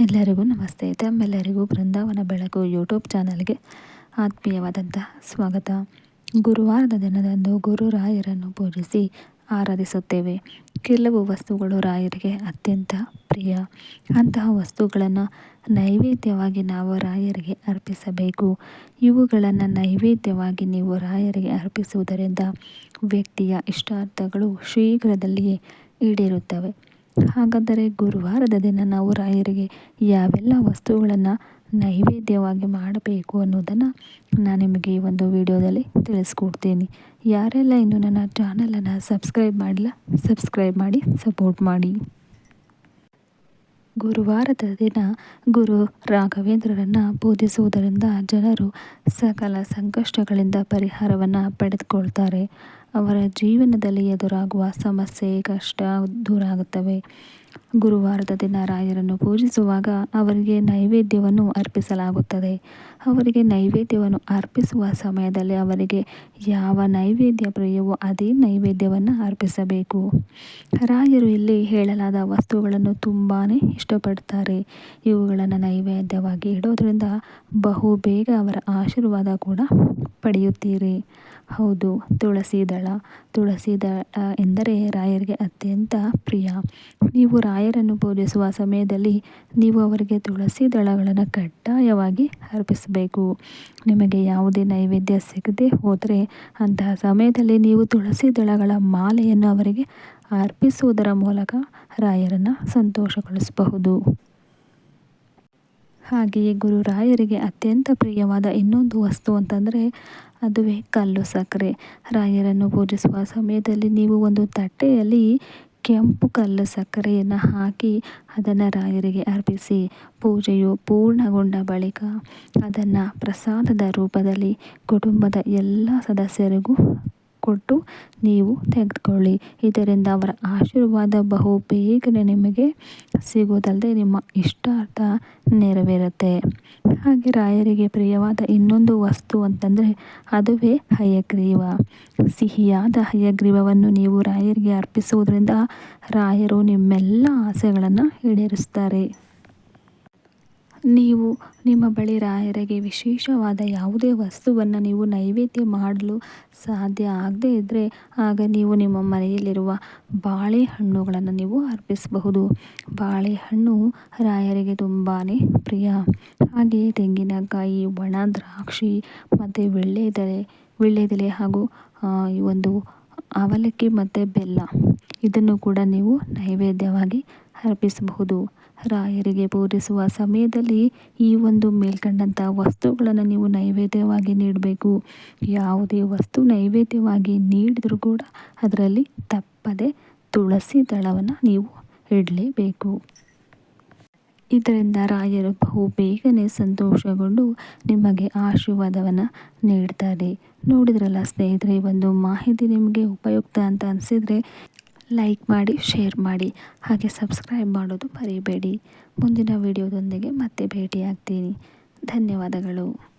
ಎಲ್ಲರಿಗೂ ನಮಸ್ತೆ. ತಮ್ಮೆಲ್ಲರಿಗೂ ಬೃಂದಾವನ ಬೆಳಕು ಯೂಟ್ಯೂಬ್ ಚಾನಲ್ಗೆ ಆತ್ಮೀಯವಾದಂತಹ ಸ್ವಾಗತ. ಗುರುವಾರದ ದಿನದಂದು ಗುರು ರಾಯರನ್ನು ಪೂಜಿಸಿ ಆರಾಧಿಸುತ್ತೇವೆ. ಕೆಲವು ವಸ್ತುಗಳು ರಾಯರಿಗೆ ಅತ್ಯಂತ ಪ್ರಿಯ. ಅಂತಹ ವಸ್ತುಗಳನ್ನು ನೈವೇದ್ಯವಾಗಿ ನಾವು ರಾಯರಿಗೆ ಅರ್ಪಿಸಬೇಕು. ಇವುಗಳನ್ನು ನೈವೇದ್ಯವಾಗಿ ನೀವು ರಾಯರಿಗೆ ಅರ್ಪಿಸುವುದರಿಂದ ವ್ಯಕ್ತಿಯ ಇಷ್ಟಾರ್ಥಗಳು ಶೀಘ್ರದಲ್ಲಿಯೇ ಈಡೇರುತ್ತವೆ. ಹಾಗಾದರೆ ಗುರುವಾರದ ದಿನ ನಾವು ರಾಯರಿಗೆ ಯಾವೆಲ್ಲ ವಸ್ತುಗಳನ್ನು ನೈವೇದ್ಯವಾಗಿ ಮಾಡಬೇಕು ಅನ್ನೋದನ್ನು ನಾನು ನಿಮಗೆ ಈ ಒಂದು ವಿಡಿಯೋದಲ್ಲಿ ತಿಳಿಸ್ಕೊಡ್ತೀನಿ. ಯಾರೆಲ್ಲ ಇನ್ನು ನನ್ನ ಚಾನಲನ್ನು ಸಬ್ಸ್ಕ್ರೈಬ್ ಮಾಡಿಲ್ಲ, ಸಬ್ಸ್ಕ್ರೈಬ್ ಮಾಡಿ, ಸಪೋರ್ಟ್ ಮಾಡಿ. ಗುರುವಾರದ ದಿನ ಗುರು ರಾಘವೇಂದ್ರರನ್ನು ಪೂಜಿಸುವುದರಿಂದ ಜನರು ಸಕಲ ಸಂಕಷ್ಟಗಳಿಂದ ಪರಿಹಾರವನ್ನು ಪಡೆದುಕೊಳ್ತಾರೆ. ಅವರ ಜೀವನದಲ್ಲಿ ಎದುರಾಗುವ ಸಮಸ್ಯೆ, ಕಷ್ಟ ದೂರ ಆಗುತ್ತವೆ ಗುರುವಾರದ ದಿನ ರಾಯರನ್ನು ಪೂಜಿಸುವಾಗ ಅವರಿಗೆ ನೈವೇದ್ಯವನ್ನು ಅರ್ಪಿಸಲಾಗುತ್ತದೆ. ಅವರಿಗೆ ನೈವೇದ್ಯವನ್ನು ಅರ್ಪಿಸುವ ಸಮಯದಲ್ಲಿ ಅವರಿಗೆ ಯಾವ ನೈವೇದ್ಯ ಪ್ರಿಯವೋ ಅದೇ ನೈವೇದ್ಯವನ್ನು ಅರ್ಪಿಸಬೇಕು. ರಾಯರು ಇಲ್ಲಿ ಹೇಳಲಾದ ವಸ್ತುಗಳನ್ನು ತುಂಬಾ ಇಷ್ಟಪಡ್ತಾರೆ. ಇವುಗಳನ್ನು ನೈವೇದ್ಯವಾಗಿ ಇಡೋದರಿಂದ ಬಹು ಬೇಗ ಅವರ ಆಶೀರ್ವಾದ ಕೂಡ ಪಡೆಯುತ್ತೀರಿ. ಹೌದು, ತುಳಸಿ ದಳ. ತುಳಸಿ ದಳ ಎಂದರೆ ರಾಯರಿಗೆ ಅತ್ಯಂತ ಪ್ರಿಯ. ನೀವು ರಾಯರನ್ನು ಪೂಜಿಸುವ ಸಮಯದಲ್ಲಿ ನೀವು ಅವರಿಗೆ ತುಳಸಿ ದಳಗಳನ್ನು ಕಡ್ಡಾಯವಾಗಿ ಅರ್ಪಿಸಬೇಕು. ನಿಮಗೆ ಯಾವುದೇ ನೈವೇದ್ಯ ಸಿಗದೆ ಹೋದರೆ ಅಂತಹ ಸಮಯದಲ್ಲಿ ನೀವು ತುಳಸಿ ದಳಗಳ ಮಾಲೆಯನ್ನು ಅವರಿಗೆ ಅರ್ಪಿಸುವುದರ ಮೂಲಕ ರಾಯರನ್ನು ಸಂತೋಷಗೊಳಿಸಬಹುದು. ಹಾಗೆಯೇ ಗುರುರಾಯರಿಗೆ ಅತ್ಯಂತ ಪ್ರಿಯವಾದ ಇನ್ನೊಂದು ವಸ್ತು ಅಂತಂದರೆ ಅದುವೇ ಕಲ್ಲು ಸಕ್ಕರೆ. ರಾಯರನ್ನು ಪೂಜಿಸುವ ಸಮಯದಲ್ಲಿ ನೀವು ಒಂದು ತಟ್ಟೆಯಲ್ಲಿ ಕೆಂಪು ಕಲ್ಲು ಸಕ್ಕರೆಯನ್ನು ಹಾಕಿ ಅದನ್ನು ರಾಯರಿಗೆ ಅರ್ಪಿಸಿ, ಪೂಜೆಯು ಪೂರ್ಣಗೊಂಡ ಬಳಿಕ ಅದನ್ನು ಪ್ರಸಾದದ ರೂಪದಲ್ಲಿ ಕುಟುಂಬದ ಎಲ್ಲ ಸದಸ್ಯರಿಗೂ ಕೊಟ್ಟು ನೀವು ತೆಗೆದುಕೊಳ್ಳಿ. ಇದರಿಂದ ಅವರ ಆಶೀರ್ವಾದ ಬಹು ಬೇಗನೆ ನಿಮಗೆ ಸಿಗೋದಲ್ಲದೆ ನಿಮ್ಮ ಇಷ್ಟಾರ್ಥ ನೆರವೇರುತ್ತೆ. ಹಾಗೆ ರಾಯರಿಗೆ ಪ್ರಿಯವಾದ ಇನ್ನೊಂದು ವಸ್ತು ಅಂತಂದರೆ ಅದುವೇ ಹಯಗ್ರೀವ. ಸಿಹಿಯಾದ ಹಯಗ್ರೀವವನ್ನು ನೀವು ರಾಯರಿಗೆ ಅರ್ಪಿಸುವುದರಿಂದ ರಾಯರು ನಿಮ್ಮೆಲ್ಲ ಆಸೆಗಳನ್ನು ಈಡೇರಿಸ್ತಾರೆ. ನೀವು ನಿಮ್ಮ ಬಳಿ ರಾಯರಿಗೆ ವಿಶೇಷವಾದ ಯಾವುದೇ ವಸ್ತುವನ್ನು ನೀವು ನೈವೇದ್ಯ ಮಾಡಲು ಸಾಧ್ಯ ಆಗದೇ ಇದ್ದರೆ ಆಗ ನೀವು ನಿಮ್ಮ ಮನೆಯಲ್ಲಿರುವ ಬಾಳೆಹಣ್ಣುಗಳನ್ನು ನೀವು ಅರ್ಪಿಸಬಹುದು. ಬಾಳೆಹಣ್ಣು ರಾಯರಿಗೆ ತುಂಬಾ ಪ್ರಿಯ. ಹಾಗೆಯೇ ತೆಂಗಿನಕಾಯಿ, ಒಣ ದ್ರಾಕ್ಷಿ ಮತ್ತು ವೀಳ್ಯದೆಲೆ ವೀಳ್ಯದೆಲೆ ಹಾಗೂ ಈ ಒಂದು ಅವಲಕ್ಕಿ ಮತ್ತು ಬೆಲ್ಲ. ಇದನ್ನು ಕೂಡ ನೀವು ನೈವೇದ್ಯವಾಗಿ ಅರ್ಪಿಸಬಹುದು. ರಾಯರಿಗೆ ಪೂರಿಸುವ ಸಮಯದಲ್ಲಿ ಈ ಒಂದು ಮೇಲ್ಕಂಡಂಥ ವಸ್ತುಗಳನ್ನು ನೀವು ನೈವೇದ್ಯವಾಗಿ ನೀಡಬೇಕು. ಯಾವುದೇ ವಸ್ತು ನೈವೇದ್ಯವಾಗಿ ನೀಡಿದರೂ ಕೂಡ ಅದರಲ್ಲಿ ತಪ್ಪದೆ ತುಳಸಿ ದಳವನ್ನು ನೀವು ಇಡಲೇಬೇಕು. ಇದರಿಂದ ರಾಯರು ಬಹು ಬೇಗನೆ ಸಂತೋಷಗೊಂಡು ನಿಮಗೆ ಆಶೀರ್ವಾದವನ್ನು ನೀಡ್ತಾರೆ. ನೋಡಿದ್ರಲ್ಲ ಸ್ನೇಹಿತರೆ ಒಂದು ಮಾಹಿತಿ ನಿಮಗೆ ಉಪಯುಕ್ತ ಅಂತ ಅನಿಸಿದರೆ ಲೈಕ್ ಮಾಡಿ ಶೇರ್ ಮಾಡಿ ಹಾಗೆ ಸಬ್ಸ್ಕ್ರೈಬ್ ಮಾಡೋದು ಮರಿಬೇಡಿ. ಮುಂದಿನ ವಿಡಿಯೋದೊಂದಿಗೆ ಮತ್ತೆ ಭೇಟಿಯಾಗ್ತೀನಿ. ಧನ್ಯವಾದಗಳು.